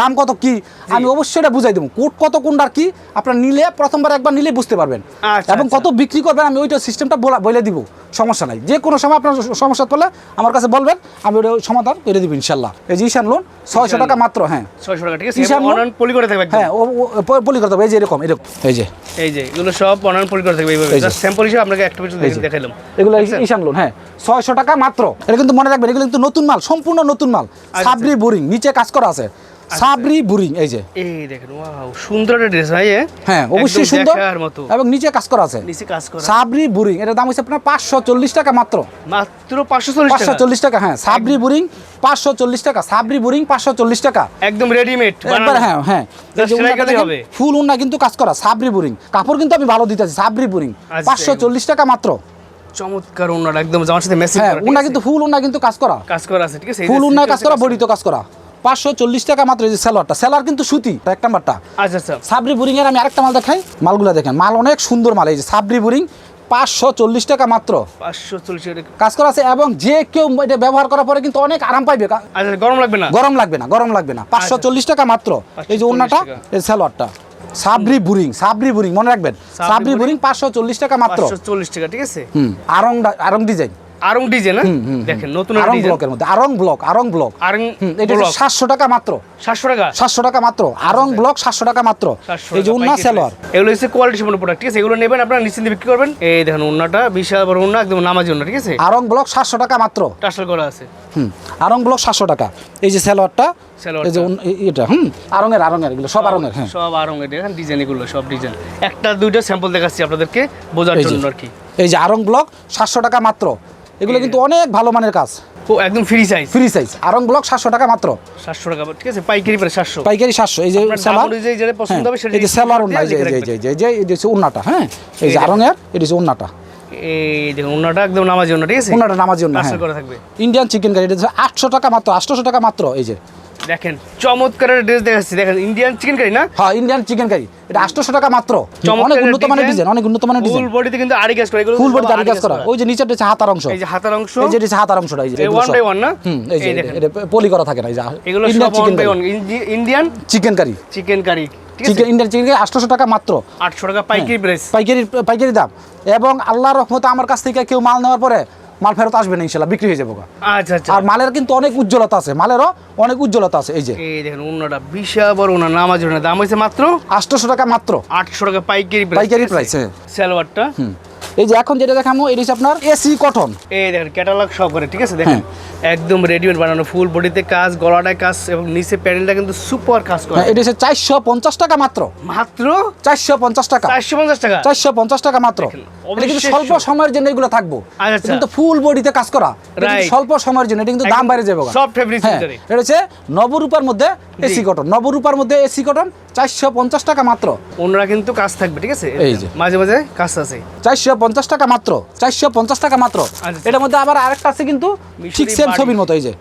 দাম কত কি। আমি অবশ্যই এটা বুঝাই দেবো। কোট কত কোনটার কি আপনার নিলে প্রথমবার একবার নিলে বুঝতে পারবেন। আচ্ছা, এবং আচ্ছা। কত বিক্রি করবেন আমি ওইটা সিস্টেমটা বলে দিব। সমস্যা নাই। যে কোনো সময় আপনার সমস্যা পড়লে আমার কাছে বলবেন আমি ওটা সমাধান করে দিব ইনশাল্লাহ এই যে ঈশান লোন ছয়শো টাকা মাত্র হ্যাঁ। ছয়শো টাকা ঠিক আছে? ঈশান লোন? পলি করে থাকবে হ্যাঁ পলি করতে হবে এই যে এরকম এরকম। এই যে। এই যে এগুলো সব অনলাইন পরি করে থাকবে এইভাবে। জাস্ট স্যাম্পল হিসেবে আপনাকে একটা কিছু দেখাইলাম। এগুলো এই- লোন হ্যাঁ ছয়শো টাকা মাত্র। এটা কিন্তু মনে রাখবেন এগুলো কিন্তু নতুন মাল সম্পূর্ণ নতুন মাল। আচ্ছা। সাবরি বোরিং নিচে কাজ করা আছে। সাবরি বোরিং এই যে। এই দেখেন ওয়াও সুন্দর একটা ড্রেস ভাই হ্যাঁ অবশ্যই সুন্দর এবং নিচে কাজ করা আছে। নিচে কাজ করা। সাবরি বোরিং এটার দাম হচ্ছে আপনার পাঁচশো চল্লিশ টাকা মাত্র। মাত্র পাঁচশো চল্লিশ পাঁচশো টাকা চল্লিশ টাকা হ্যাঁ সাবরি বোরিং পাঁচশো চল্লিশ টাকা সাবরি বোরিং পাঁচশো চল্লিশ টাকা। একদম রেডিমেড একবার হ্যাঁ হ্যাঁ। ফুল উন্না কিন্তু কাজ করা সাবরি বোরিং। কাপড় কিন্তু আমি ভালো দিতেছি সাবরি বোরিং আচ্ছা, পাঁচশো চল্লিশ টাকা মাত্র। চমৎকার ওনার একদম জামার সাথে মেসেজ হ্যাঁ উন্না কিন্তু ফুল উন্না কিন্তু কাজ করা। কাজ করা আছে ঠিক আছে? ফুল উন্নায় কাজ করা বডি তো কাজ করা। পাঁচশো চল্লিশ টাকা মাত্র এই যে স্যালোয়ারটা স্যালোয়ার কিন্তু সুতি এক নাম্বারটা। আচ্ছা আচ্ছা। সাবরি বোরিং এর আমি আরেকটা মাল দেখাই। মালগুলো দেখেন মাল অনেক সুন্দর মাল এই যে সাবরি বোরিং পাঁচশো চল্লিশ টাকা মাত্র। পাঁচশো চল্লিশ টাকা। কাজ করা আছে এবং যে কেউ এটা ব্যবহার করার পরে কিন্তু অনেক আরাম পাইবে। কা- আচ্ছা গরম লাগবে না? গরম লাগবে না গরম লাগবে না। পাঁচশো চল্লিশ টাকা মাত্র এই যে 540 এই সালোয়ারটা। সাবরি বুরিং সাবরি বুরিং মনে রাখবেন। সাবরি বুরিং, পাঁচশো চল্লিশ টাকা মাত্র। চল্লিশ টাকা ঠিক আছে? হুম আরং আরং ডিজাইন। আরং ডিজাইন দেখেন নতুন আরং ডিজাইন ব্লকের মধ্যে আরং ব্লক আরং ব্লক আরং এটা ব্লক সাতশো টাকা মাত্র। সাতশো টাকা? সাতশো টাকা মাত্র। আরং ব্লক সাতশো টাকা মাত্র। এই যে উন্না সালোয়ার এগুলো হচ্ছে কোয়ালিটি সম্পন্ন প্রোডাক্ট ঠিক আছে? এগুলো নেবেন আপনারা নিশ্চিন্তে বিক্রি করবেন। এই দেখেন উন্নাটা বিশাল বড় উন্না একদম নামাজি উন্না ঠিক আছে? আরং ব্লক সাতশো টাকা মাত্র। টাসল করা আছে। হুম আরং ব্লক সাতশো টাকা। এই যে সালোয়ারটা সালোয়ারটা। এই যে এটা হুম আরঙের আরঙের এগুলো সব আরঙের হ্যাঁ। সব আরং দেখেন ডিজাইন এগুলো সব ডিজাইন একটা দুইটা স্যাম্পল দেখাচ্ছি আপনাদেরকে বোঝার জন্য আর কি। এই যে আরং ব্লক সাতশো টাকা মাত্র। এগুলো কিন্তু অনেক ভালো মানের কাজ। ও একদম free size free size Aarong block সাতশো টাকা মাত্র। সাতশো টাকা ঠিক আছে পাইকারি পরে সাতশো। পাইকারি সাতশো। এই যে সেলার যে পছন্দ হবে সেটা এই যে সেলার উন্না এই যে এই যে- এই যে এই যে উন্নাটা হ্যাঁ? এই যে আরং এর এটা হচ্ছে উন্নাটা। এই দেখুন উন্নাটা একদম নামাজি উন্না ঠিক আছে? উন্নাটা হ্যাঁ। করা থাকবে। ইন্ডিয়ান চিকেন কারি এটা হচ্ছে আটশো টাকা মাত্র আটশোশো টাকা মাত্র এই যে। দেখেন চমৎকার ড্রেস দেখাচ্ছি। দেখেন ইন্ডিয়ান চিকেন কারি না? হ্যাঁ ইন্ডিয়ান চিকেন কারি এটা আটশোশো টাকা মাত্র। অনেক উন্নত মানের ডিজাইন অনেক উন্নত মানের ডিজাইন ফুল বডিতে কিন্তু আড়ি কাজ করে এগুলো ফুল সব বডি দাঁড়ি আড়ি কাজ করা। ওই যে হচ্ছে হাতার অংশ। এই যে হাতার অংশ। এই যে এটা হাতার অংশটা এই যে ওয়ান বাই ওয়ান না? হুম এই যে এটা পলি করা থাকে না এই যে এগুলো ইন্ডিয়ান সব one chikan by one Indian chikankari chikankari chikan Indian chikan আটশোশো টাকা মাত্র। আটশো টাকা পাইকারি প্রাইস পাইকারি পাইকারি দাম। এবং আল্লাহর রহমতে আমার কাছ থেকে কেউ মাল নেওয়ার পরে মাল ফেরত আসবে না ইনশাল্লাহ বিক্রি হয়ে যাব আচ্ছা আচ্ছা। আর মালের কিন্তু অনেক উজ্জ্বলতা আছে মালেরও অনেক উজ্জ্বলতা আছে এই যে। এই দেখেন বিশাল বড় নামাজ দাম হয়েছে মাত্র? আটশো টাকা মাত্র। আটশো টাকা পাইকারি পাইকারি? প্রাইস হ্যাঁ। সালোয়ারটা হুম। এই যে এখন যেটা দেখামো এটি হচ্ছে আপনার এসি কটন। এই দেখেন ক্যাটালগ সব করে ঠিক আছে? দেখেন একদম রেডিমেড বানানো ফুল বডিতে কাজ গলাটায় কাজ এবং নিচে প্যানেলটা কিন্তু সুপার কাজ করে। হ্যাঁ এটি হচ্ছে চারশো পঞ্চাশ টাকা মাত্র। মাত্র? চারশো পঞ্চাশ টাকা। চারশো পঞ্চাশ টাকা? চারশো পঞ্চাশ টাকা মাত্র। এটা কিন্তু। স্বল্প সময়ের জন্য এগুলো থাকব। আচ্ছা, আচ্ছা। কিন্তু ফুল বডিতে কাজ করা. স্বল্প সময়ের জন্য এটা কিন্তু দাম বাইরে যাবে soft fabric হ্যাঁ এটা হচ্ছে নবরূপার মধ্যে এসি কটন। নবরূপার মধ্যে এসি কটন চারশো পঞ্চাশ টাকা মাত্র। ওনারা কিন্তু কাজ থাকবে ঠিক আছে? এই যে। মাঝে মাঝে কাজ আছে। চারশো পঞ্চাশ টাকা মাত্র চারশো পঞ্চাশ টাকা মাত্র। আচ্ছা। এটার মধ্যে আবার আরেকটা আছে কিন্তু ঠিক সেম ছবির মতো এই যে।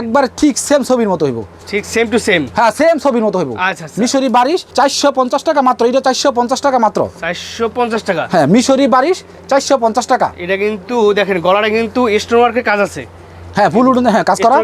একবার ঠিক সেম ছবির মতো হইব। ঠিক সেম টু সেম হ্যাঁ সেম ছবির মতো হইব। আচ্ছা, আচ্ছা। মিশরি বারিশ চারশো পঞ্চাশ টাকা মাত্র এটা চারশো পঞ্চাশ টাকা মাত্র। চারশো পঞ্চাশ টাকা। হ্যাঁ মিশরি বারিশ চারশো পঞ্চাশ টাকা। এটা কিন্তু দেখেন গলাটা কিন্তু স্টোন ওয়ার্কের কাজ আছে। হ্যাঁ ফুল উঠুন হ্যাঁ কাজ করা।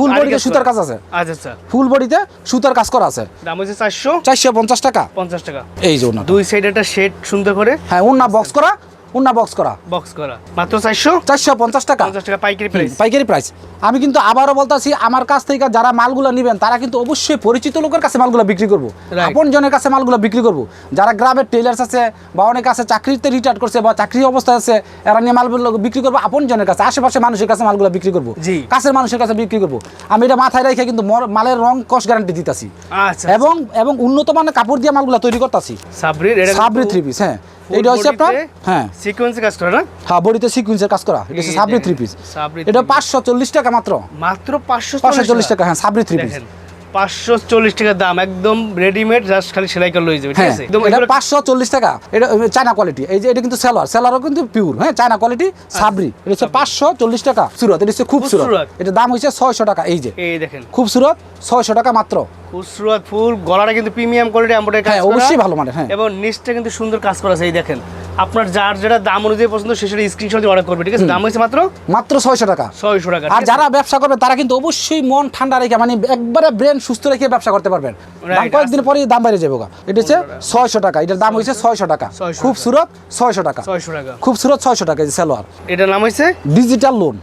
ফুল বডিতে সুতার কাজ আছে। আচ্ছা আচ্ছা। ফুল বডিতে সুতার কাজ করা আছে। দাম হচ্ছে চারশো। চারশো পঞ্চাশ টাকা। পঞ্চাশ টাকা। এই যে দুই সাইডে একটা শেড সুন্দর করে। হ্যাঁ ওনা বক্স করা। বক্স করা। বক্স করা। মাত্র চারশো? চারশো পঞ্চাশ টাকা। পঞ্চাশ টাকা পাইকারি প্রাইস পাইকারি প্রাইস আমি কিন্তু আবারও বলতাছি আমার কাছ থেকে যারা মালগুলো নেবেন তারা কিন্তু অবশ্যই পরিচিত লোকের কাছে মালগুলো বিক্রি করব। আপন জনের কাছে মালগুলো বিক্রি করব। যারা গ্রামের টেলার্স আছে বা অনেক আছে চাকরিতে রিটায়ার করছে বা চাকরি অবস্থায় আছে এরা নিয়ে মালগুলো বিক্রি করব। আপন জনের কাছে আশেপাশে মানুষের কাছে মালগুলো বিক্রি করব। কাছের মানুষের কাছে বিক্রি করব। আমি এটা মাথায় রেখে কিন্তু মালের রং কস গ্যারান্টি দিতাছি। আচ্ছা এবং এবং উন্নত মানের কাপড় দিয়ে মালগুলো তৈরি করতেছি। সাবরির এটা সাবরি থ্রি পিস হ্যাঁ। এটা হচ্ছে আপনার? হ্যাঁ। সিকোয়েন্সে কাজ করে না? হ্যাঁ বডিতে সিকুয়েন্সের কাজ করা। এটা হচ্ছে সাবরি থ্রি পিস এটা পাঁচশো চল্লিশ টাকা মাত্র। মাত্র পাঁচশো পাঁচশো চল্লিশ টাকা। হ্যাঁ সাবরি থ্রি পিস পাঁচশো চল্লিশ টাকার দাম একদম রেডিমেড জাস্ট খালি সেলাই করে লয়ে যাবে ঠিক হ্যাঁ আছে? একদম এটা পাঁচশো চল্লিশ টাকা। এটা চায়না কোয়ালিটি এই যে এটা কিন্তু সেলার সেলারও কিন্তু পিওর হ্যাঁ চায়না কোয়ালিটি সাবরি এটা হচ্ছে পাঁচশো চল্লিশ টাকা সুরত। এটা হচ্ছে খুব সুরত। এটা দাম হচ্ছে ছয়শো টাকা এই যে। এই দেখেন। খুব সুরত ছয়শো টাকা মাত্র। খুচরোয়াত ফুল গলাটা কিন্তু প্রিমিয়াম কোয়ালিটি এমব্রয়ডারি কাজ হ্যাঁ অবশ্যই ভালো মানের হ্যাঁ। এবং নিচটা কিন্তু সুন্দর কাজ করা আছে এই দেখেন। আপনার যার যেটা দাম অনুযায়ী পছন্দ সে সেটা স্ক্রিনশট দিয়ে অর্ডার করবে ঠিক আছে? দাম হয়েছে মাত্র? মাত্র ছয়শো টাকা। ছয়শো টাকা আর যারা ব্যবসা করবে তারা কিন্তু অবশ্যই মন ঠান্ডা রেখে মানে একবারে ব্রেন সুস্থ রেখে ব্যবসা করতে পারবেন। দাম কয়েকদিন পরে দাম বেড়ে যাবে। এটা হচ্ছে ছয়শো টাকা। এটার দাম হয়েছে ছয়শো টাকা। 600 খুব সুরত ছয়শো টাকা। ছয়শো টাকা। খুব সুরত ছয়শো টাকা সালোয়ার এটার নাম হয়েছে? Digital lawn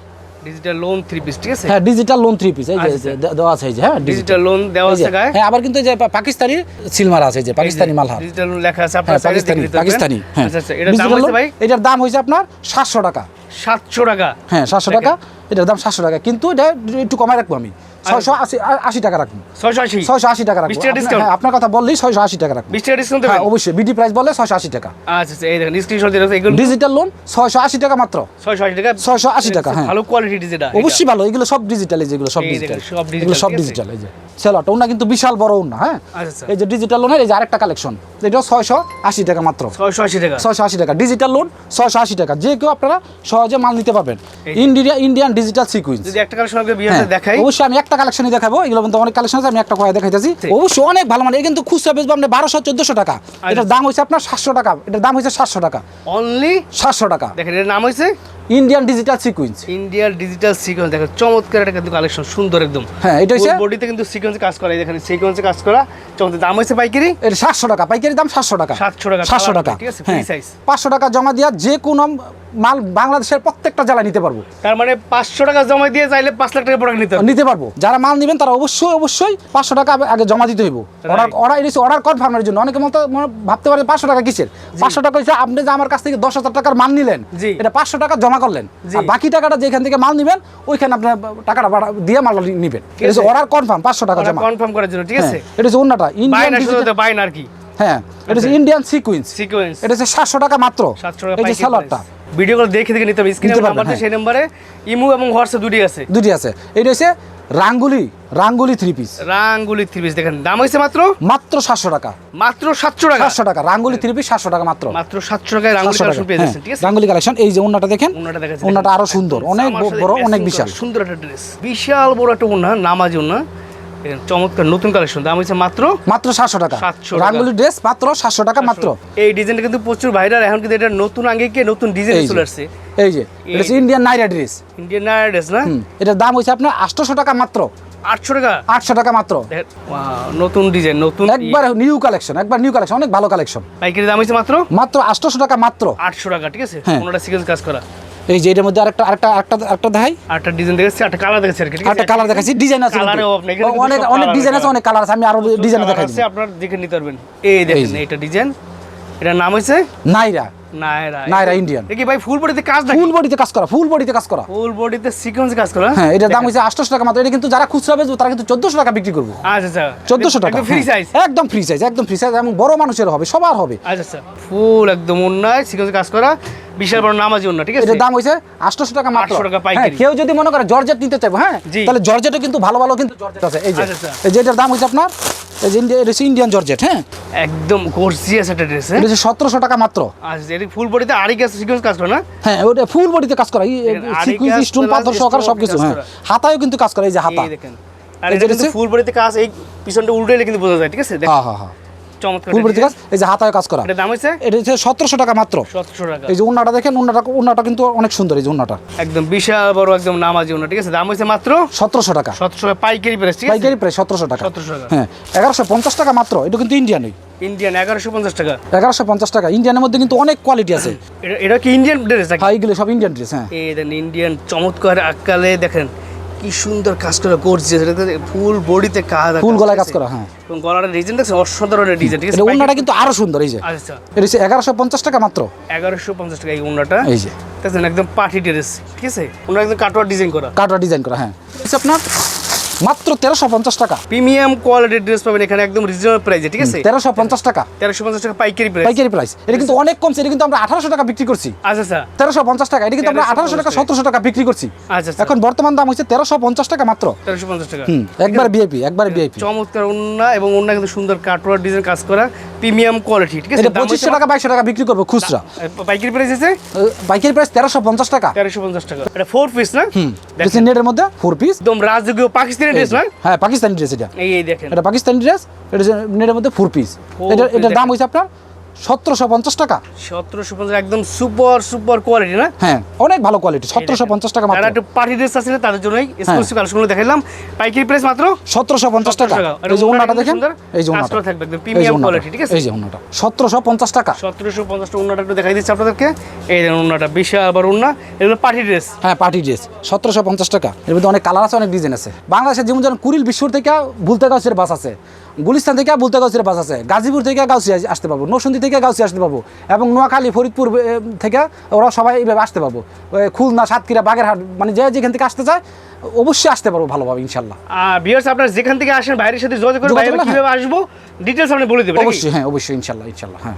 digital lawn three piece ঠিক আছে? হ্যাঁ ডিজিটাল লোন থ্রি পিস এই যে- আচ্ছা। যে দে- দেওয়া আছে এই যে হ্যাঁ ডিজিটাল ডিজিটাল লোন দেওয়া আছে গায়ে? হ্যাঁ আবার কিন্তু এই যে পা- পাকিস্তানি সিলমার আছে যে পাকিস্তানি মালহার ডিজিটাল লোন লেখা আছে আপনার পাকিস্তানি দেখে নিতে পারবেন। পাকিস্তানি হ্যাঁ। আচ্ছা আচ্ছা দাম ভাই? এটার দাম আপনার সাতশো টাকা। সাতশো টাকা। হ্যাঁ সাতশো টাকা এটার দাম সাতশো টাকা কিন্তু এটা একটু কমায় রাখব আমি। ছয়শো আশি আশি টাকা রাখব ছয়শো আশি ছয়শো আশি টাকা রাখব বিশ টাকা আপনি- discount? হ্যাঁ, আপনার কথা বললেই ছয়শো আশি টাকা রাখব বিশ টাকা ডিসকাউন্ট হ্যাঁ অবশ্যই বিডি প্রাইস বললে ছয়শো আশি টাকা আচ্ছা আচ্ছা এই দেখেন স্ক্রিনশট দিয়ে ডিজিটাল লোন ছয়শো আশি টাকা মাত্র ছয়শো আশি টাকা 680 টাকা, হ্যাঁ। ভালো কোয়ালিটি ডিজিটাল অবশ্যই ভালো এগুলো সব ডিজিটাল এই যেগুলো সব ডিজিটাল এগুলো সব ডিজিটাল এই যে সেলাটা ওনা কিন্তু বিশাল বড় ওনা হ্যাঁ আচ্ছা আচ্ছা এই যে ডিজিটাল লোনের এই যে আরেকটা কালেকশন এটা ছয়শো আশি টাকা মাত্র ছয়শো আশি টাকা ছয়শো আশি টাকা ডিজিটাল লোন ছয়শো আশি টাকা যে কেউ আপনারা সহজে মাল নিতে পারবেন। ইন্ডিয়া ইন্ডিয়ান ডিজিটাল সিকুয়েন্স যদি একটা কালেকশন দেখাই অবশ্যই আমি একটা কালেকশনই দেখাবো এগুলো কিন্তু অনেক কালেকশন আছে আমি একটা কয়ে দেখাইতেছি। অবশ্যই অনেক ভালো মানে কিন্তু খুচরা বেচবো আপনি বারোশো চোদ্দশো টাকা। এটার দাম হচ্ছে আপনার সাতশো টাকা এটার দাম হচ্ছে সাতশো টাকা। অনলি সাতশো টাকা। দেখেন এর নাম হয়েছে Indian digital sequence Indian digital sequence দেখেন চমৎকার একটা কিন্তু কালেকশন সুন্দর একদম। হ্যাঁ, এটা হচ্ছে- বডিতে কিন্তু সিকোয়েন্সে কাজ করা দেখেন সিকোয়েন্সে কাজ করা চমৎকার। দাম হয়েছে পাইকারি? এটা সাতশো টাকা পাইকারি দাম সাতশো টাকা। 700 টাকা, সাতশো টাকা। ঠিক আছে, হ্যাঁ free size। পাঁচশো টাকা জমা দিয়া যে কোনো মাল বাংলাদেশের প্রত্যেকটা জেলায় নিতে পারব। তার মানে পাঁচশো টাকা জমা দিয়ে চাইলে পাঁচ লাখ টাকা প্রোডাক্ট নিতে নিতে পারব। যারা মাল নেবেন তারা অবশ্যই অবশ্যই পাঁচশো টাকা আগে- জমা দিতে হইব। অর্ডার অর্ডার এটা অর্ডার কনফার্মের জন্য অনেকে মতো মনে ভাবতে পারে পাঁচশো টাকা কিসের? পাঁচশো টাকা হচ্ছে আপনি যে আমার কাছ থেকে দশ হাজার টাকার মাল নিলেন এটা পাঁচশো টাকা জমা করলেন। আর বাকি টাকাটা যেখান থেকে মাল নিবেন ওইখানে আপনার টাকাটা দিয়ে মাল নিবেন। এটা অর্ডার কনফার্ম পাঁচশো টাকা জমা। কনফার্ম করার জন্য ঠিক আছে? হ্যাঁ, এটা হচ্ছে অন্যটা ইন্ডিয়ান না শুধু digital- বাই না আর কি। হ্যাঁ এটা হচ্ছে ইন্ডিয়ান সিকুয়েন্স সিকোয়েন্স এটা হচ্ছে সাতশো টাকা মাত্র। সাতশো টাকা এই যে পাইকারি সালোয়ারটা ভিডিও কল দেখে দেখে নিতে হবে স্ক্রিনে নাম্বার হ্যাঁ। সেই নাম্বারে ইমু এবং হোয়াটসঅ্যাপ দুটি আছে। দুটি আছে। এটা হচ্ছে Rangoli Rangoli three piece Rangoli three piece দেখেন দাম হয়েছে মাত্র? মাত্র সাতশো টাকা। মাত্র সাতশো টাকা? সাতশো টাকা রাঙ্গুলি থ্রি পিস সাতশো টাকা মাত্র। মাত্র সাতশো টাকায় রাঙ্গুলি কালেকশন পেয়ে হ্যাঁ, যাচ্ছেন ঠিক আছে? রাঙ্গুলি কালেকশন এই যে ওনাটা দেখেন ওনাটা আরও সুন্দর অনেক বড় অনেক বিশাল। সুন্দর একটা ড্রেস বিশাল বড় একটা ওনা নামাজ ওনা চমৎকার নতুন কালেকশন দাম হয়েছে মাত্র মাত্র সাতশো টাকা। 700 টাকা। রাঙ্গুলি ড্রেস মাত্র সাতশো টাকা মাত্র। এই ডিজাইনটা কিন্তু প্রচুর ভাইরাল এখন কিন্তু এটা নতুন আঙ্গিকে নতুন ডিজাইন চলে আসছে। এই যে এটা হচ্ছে Indian Naira dress Indian dress না? এটার দাম হচ্ছে আপনার আটশোশো টাকা মাত্র। আটশো টাকা? আটশো টাকা মাত্র। নতুন ডিজাইন নতুন একবার নিউ কালেকশন একবার নিউ কালেকশন অনেক ভালো কালেকশন পাইকারি দাম হয়েছে মাত্র? মাত্র আটশোশো টাকা মাত্র। আটশো টাকা ঠিক আছে? হ্যাঁ। ওনাটা সিকোয়েন্স কাজ করা। এই যে এটার মধ্যে আরেকটা আরেকটা আরেকটা আরেকটা দেখাই। আটটা ডিজাইন আটটা কালার দেখেছি আর কি আরেকটা কালার দেখাচ্ছি ডিজাইন আছে অনেক অনেক ডিজাইন আছে। অনেক কালার আছে আমি আরও ডিজাইন আপনার দেখে নিতে পারবেন। এই দেখেন যে। এইটা ডিজাইন এটার নাম হয়েছে নাইরা। নায়রা নায়রা ইন্ডিয়ান দেখি ভাই ফুল বডিতে কাজ ফুল বডিতে কাজ করা ফুল বডিতে কাজ করা। ফুল বডিতে সিকোয়েন্স কাজ করা হ্যাঁ? এটার দাম হচ্ছে আটশো টাকা মাত্র। এটা কিন্তু যারা খুচরা বেচবো তারা কিন্তু চোদ্দশো টাকা বিক্রি করব। আচ্ছা আচ্ছা। চোদ্দশো টাকা ফ্রি হ্যাঁ, সাইজ একদম ফ্রি সাইজ একদম ফ্রি সাইজ এবং বড় মানুষের হবে সবার হবে। আচ্ছা আচ্ছা। ফুল একদম অন্যায় সিকোয়েন্স কাজ করা। বিশাল বড় নামাজি অন্য ঠিক আছে? এটার দাম হয়েছে আটশো টাকা মাত্র। 800 টাকা হ্যাঁ, পাইকারি। কেউ যদি মনে করে জর্জেট নিতে চাইব হ্যাঁ তাহলে জর্জেটও কিন্তু ভালো ভালো কিন্তু জর্জেট আছে। এই যে। এই যে এটার দাম হচ্ছে আপনার এই যে ইন্ডিয়া- এটা হচ্ছে ইন্ডিয়ান জর্জেট হ্যাঁ। একদম গর্জিয়াস একটা ড্রেস এটা হচ্ছে সতেরোশো টাকা মাত্র। আচ্ছা এটা ফুল বডিতে আড়ি কাজ সিকোয়েন্স কাজ করে না? হ্যাঁ ওটা ফুল বডিতে কাজ করা দেখেন, আড়ি সিকুয়েন্স কাজ স্টোন পাথর সহকারে সবকিছু হ্যাঁ। হাতায়ও কিন্তু কাজ করে এই যে হাতা। এই দেখেন। আর এটা কিন্তু ফুল বডিতে কাজ এই পিছনটা উল্টে কিন্তু বোঝা যায় ঠিক আছে? হ্যাঁ হ্যাঁ হ্যাঁ। কাজ এই যে হাতায় কাজ করা। দাম হচ্ছে এটা হচ্ছে সতেরোশো টাকা মাত্র। সতেরোশো টাকা। এই যে উন্নাটা দেখেন উন্নাটা উন্নাটা কিন্তু অনেক সুন্দর এই যে উন্নাটা। একদম বিশাল বড় একদম নামাজি অন্য ঠিক আছে? দাম হচ্ছে মাত্র? সতেরোশো টাকা। সতেরোশো পাইকারি প্রাইস পাইকারি প্রায় সতেরোশো টাকা। 1700 টাকা। হ্যাঁ এগারোশো পঞ্চাশ টাকা মাত্র এটা কিন্তু ইন্ডিয়ানই ইন্ডিয়ান এগারোশো পঞ্চাশ টাকা। এগারোশো পঞ্চাশ টাকা। ইন্ডিয়ানের মধ্যে কিন্তু অনেক কোয়ালিটি আছে। এটা কি ইন্ডিয়ান ড্রেস হ্যাঁ এগুলো সব ইন্ডিয়ান ড্রেস হ্যাঁ। এই ইন্ডিয়ান চমৎকার আকালে দেখেন কি সুন্দর কাজ করা করছে সেটাতে ফুল বডিতে কাজ ফুল গলায় কাজ করা হ্যাঁ। এবং গলার ডিজাইন দেখছেন অসাধারণ ডিজাইন ঠিক আছে? উন্নাটা কিন্তু আরও সুন্দর এই যে। আচ্ছা। এটা হচ্ছে এগারোশো পঞ্চাশ টাকা মাত্র। এগারোশো পঞ্চাশ টাকা এই উন্নাটা। এই যে। দেখছেন একদম পার্টি ড্রেস ঠিক আছে? উন্না একদম কাটোয়া ডিজাইন করা। কাটোয়া ডিজাইন করা হ্যাঁ। আপনার মাত্র তেরোশো পঞ্চাশ টাকা। প্রিমিয়াম কোয়ালিটির ড্রেস পাবেন এখানে একদম রিজনেবল প্রাইসে ঠিক আছে? তেরোশো পঞ্চাশ টাকা। তেরোশো পঞ্চাশ টাকা পাইকারি প্রাইস পাইকারি প্রাইস এটা কিন্তু অনেক কমছে এটা কিন্তু আমরা আঠারোশো টাকা বিক্রি করছি। আচ্ছা আচ্ছা। তেরোশো পঞ্চাশ টাকা এটা কিন্তু আমরা আঠারোশো টাকা সতেরোশো টাকা বিক্রি করছি। আচ্ছা আচ্ছা। এখন বর্তমান দাম হচ্ছে তেরোশো পঞ্চাশ টাকা মাত্র। তেরোশো পঞ্চাশ টাকা। হুম একবার বিআইপি একবার বিআইপি চমৎকার উন্না এবং উন্না কিন্তু সুন্দর কাটোয়ার ডিজাইন কাজ করা প্রিমিয়াম কোয়ালিটি ঠিক আছে? এটা পঁচিশশো টাকা বাইশশো টাকা বিক্রি করব খুচরা। পাইকারি প্রাইস আছে পাইকারি প্রাইস তেরোশো পঞ্চাশ টাকা। তেরোশো পঞ্চাশ টাকা। এটা ফোর পিস না? দেখেন, নেটের মধ্যে ফোর পিস একদম রাজকীয় পাকিস্তানি ড্রেস না হ্যাঁ পাকিস্তানি ড্রেস এটা। এই দেখেন। এটা পাকিস্তানি ড্রেস এটা নেটের মধ্যে ফোর পিস এটা এটার দাম হইছে হয়েছে আপনার সতেরোশো পঞ্চাশ টাকা। সতেরোশো পঞ্চাশ একদম সুপার সুপার কোয়ালিটি না? হ্যাঁ অনেক ভালো কোয়ালিটি সতেরোশো পঞ্চাশ টাকা মাত্র। একটু পার্টি ড্রেস আছে তাদের জন্যই এক্সক্লুসিভ কালেকশনগুলো দেখাইলাম। পাইকারি প্রাইস মাত্র সতেরোশো পঞ্চাশ টাকা। এই যে দেখেন? এই যে থাকবে একদম প্রিমিয়াম কোয়ালিটি ঠিক আছে? এই যে উন্নাটা সতেরোশো পঞ্চাশ টাকা। সতেরোশো একটু দেখাই দিচ্ছি আপনাদেরকে। এই বিশাল আবার এগুলো পার্টি ড্রেস হ্যাঁ পার্টি ড্রেস সতেরোশো পঞ্চাশ টাকা। এর মধ্যে অনেক কালার আছে অনেক ডিজাইন আছে। বাংলাদেশের যেমন যেমন কুড়িল বিশ্বর থেকে ভুলতে গাছের বাস আছে। গুলিস্তান থেকে বলতে গাউসিরা বাস আছে। গাজীপুর থেকে গাউসি আসতে পাবো। নরসিংদী থেকে গাউসি আসতে পাবো। এবং নোয়াখালী ফরিদপুর থেকে ওরা সবাই এইভাবে আসতে পাবো। খুলনা সাতক্ষীরা বাগেরহাট মানে যে যেখান থেকে আসতে চায় অবশ্যই আসতে পারব ভালোভাবে ইনশাল্লাহ। ভিউয়ার্স আপনারা যেখান থেকে আসেন বাইরের সাথে যোগাযোগ করে যোগাযোগ বাইরে করলে কীভাবে আসব ডিটেলস আপনি বলে দেবেন অবশ্যই হ্যাঁ অবশ্যই ইনশাল্লাহ ইনশাল্লাহ হ্যাঁ।